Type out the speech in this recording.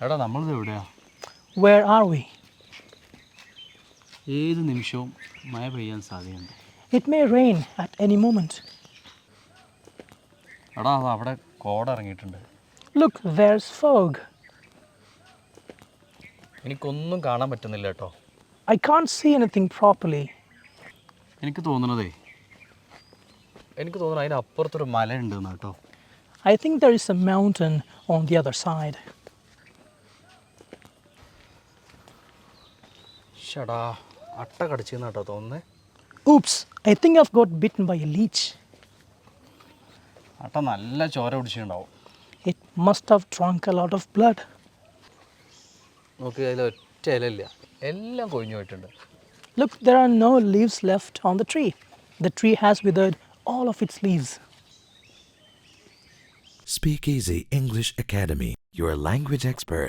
എടാ നമ്മളിത് എവിടെയാ Where are we? ഏത് നിമിഷവും മഴ പെയ്യാൻ സാധ്യതയുണ്ട് It may rain at any moment. എടാ അത് അവിടെ കോട ഇറങ്ങിയിട്ടുണ്ട് Look, there's fog. എനിക്കൊന്നും കാണാൻ പറ്റുന്നില്ല കേട്ടോ I can't see anything properly. എനിക്ക് തോന്നണതേ എനിക്ക് തോന്നുന്നു അതിന് അപ്പുറത്തൊരു മല ഉണ്ട് കേട്ടോ I think there is a mountain on the other side. ഷടാ അട്ട കടിച്ചെന്ന് കേട്ടോ തോന്നുന്നേ Oops, I think I've got bitten by a leech. അട്ട നല്ല ചോര പിടിച്ചിട്ടുണ്ടാവും It must have drunk a lot of blood. നോക്കി അതിൽ ഒറ്റ ഇലയില്ല എല്ലാം കൊഴിഞ്ഞു പോയിട്ടുണ്ട് Look, there are no leaves left on the tree. The tree has withered all of its leaves. Speakeasy English Academy, your language expert.